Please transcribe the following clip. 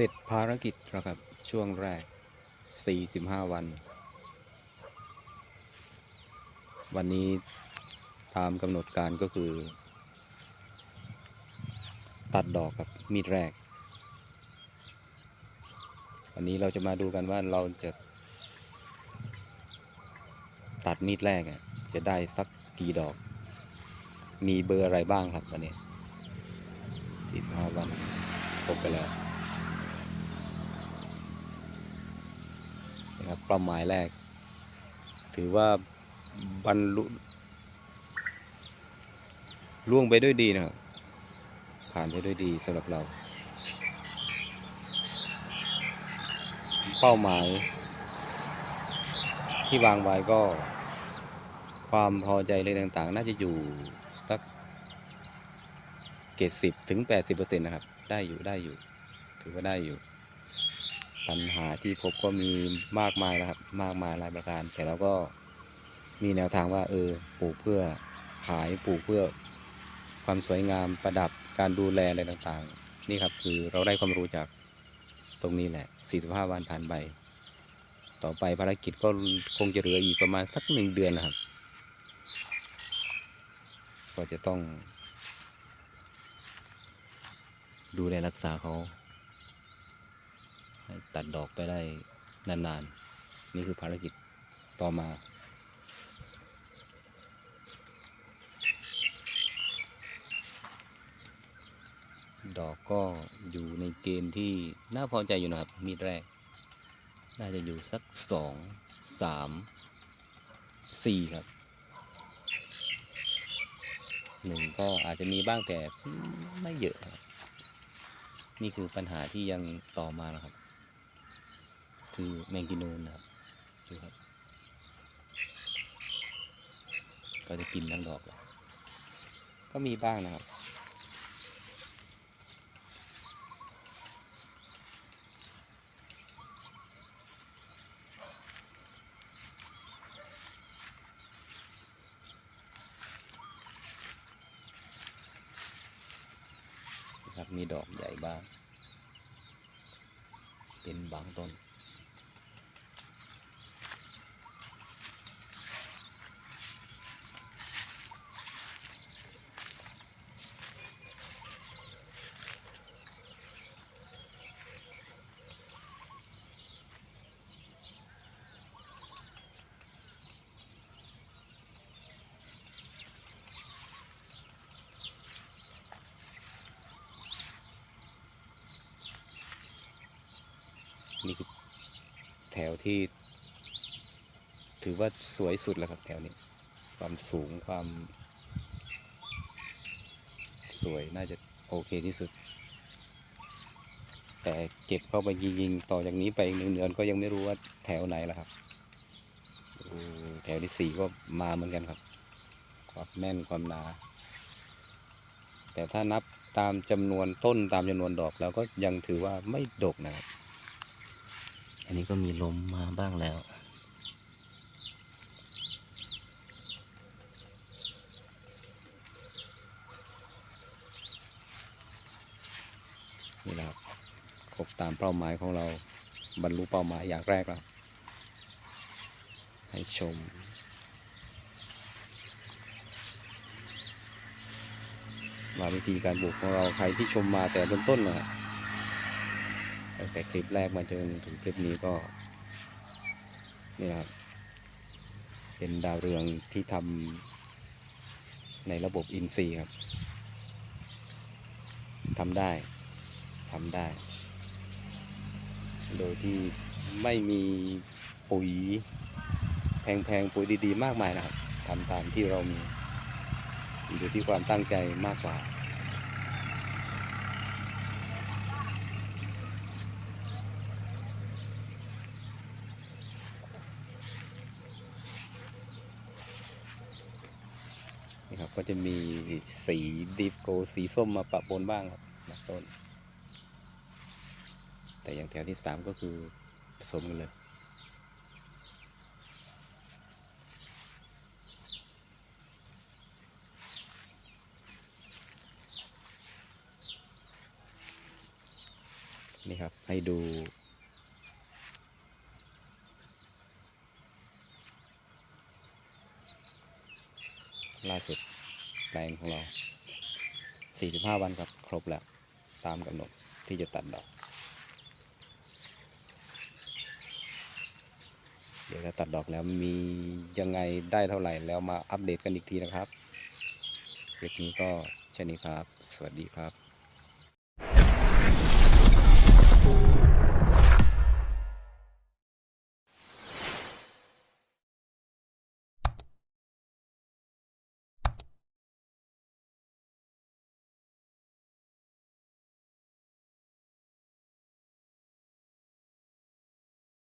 เสร็จภารกิจแล้วครับ ช่วงแรก 45 วัน วันนี้ตามกำหนดการก็คือ ตัดดอกกับมีดแรก วันนี้เราจะมาดูกันว่าเราจะตัดมีดแรกจะได้สักกี่ดอก มีเบอร์อะไรบ้างครับวันนี้สิบห้าวันครบไปแล้ว นะครับเป้าหมายแรก ถือว่าบรรลุล่วงไปด้วยดีนะครับ ผ่านไปด้วยดีสำหรับเรา เป้าหมาย ที่วางไว้ก็ ความพอใจเลยต่างๆ น่าจะอยู่สักเกตสิบถึงแปดสิบเปอร์เซ็นต์นะครับ ได้อยู่ได้อยู่ ถือว่าได้อยู่ ปัญหาที่พบก็มีมากมายนะครับ มากมายหลายประการ แต่เราก็มีแนวทางว่า เออปลูกเพื่อขายปลูกเพื่อความสวยงามประดับการดูแลอะไรต่างๆ นี่ครับคือเราได้ความรู้จากตรงนี้แหละ 45 วันผ่านไป ต่อไปภารกิจก็คงจะเหลืออีกประมาณสักหนึ่งเดือนนะครับ ก็จะต้อง ดูแลรักษาเขา ตัดดอกไปได้นานๆ นี่คือภารกิจต่อมาดอกก็อยู่ในเกณฑ์ที่น่าพอใจอยู่นะครับ มีดแรก น่าจะอยู่สักสองสามสี่ครับหนึ่งก็อาจจะมีบ้างแต่ไม่เยอะครับ นี่คือปัญหาที่ยังต่อมานะครับ คือแมงกินูนนะครับดูครับ ก็จะกินทั้งดอกเลยก็มีบ้างนะครับครับมีดอกใหญ่บ้าง เป็นบางต้น นี่คือแถวที่ ถือว่าสวยสุดแล้วครับแถวนี้ ความสูงความ สวยน่าจะโอเคที่สุด แต่เก็บเข้าไปยิงๆต่อจากนี้ไปอีกหนึ่งเดือนก็ยังไม่รู้ว่าแถวไหนล้วครับแถวที่สี่ก็มาเหมือนกันครับ ความแน่นความหนา แต่ถ้านับตามจำนวนต้นตามจำนวนดอกแล้วก็ยังถือว่าไม่ดกนะครับ อันนี้ก็มีลมมาบ้างแล้ว นี่และครับครบตามเป้าหมายของเราบรรลุเป้าหมายอย่างแรกแล้ว ให้ชมว่าวิธีการปลูกของเราใครที่ชมมาแต่เบื้องต้นนะ ตั้งแต่คลิปแรกมาจนถึงคลิปนี้ก็นี่ครับเป็นดาวเรืองที่ทำในระบบอินทรีครับทำได้ทำได้ โดยที่ไม่มีปุ๋ยแพงๆ ปุ๋ยดีๆ มากมายนะครับทำตามที่เรามี อยู่ที่ความตั้งใจมากกว่า นี่ครับ ก็จะมีสีดิฟโกสีส้มมาปะปนบ้างครับบางต้น แต่อย่างแถวที่สามก็คือผสมกันเลยนี่ครับ ให้ดู ล่าสุด แปลงของเรา 45 วันครับครบแล้ว ตามกำหนดที่จะตัดดอก เดี๋ยวถ้าตัดดอกแล้วมียังไงได้เท่าไหร่แล้วมาอัปเดตกันอีกทีนะครับคลิปนี้ก็แค่นี้ครับ สวัสดีครับ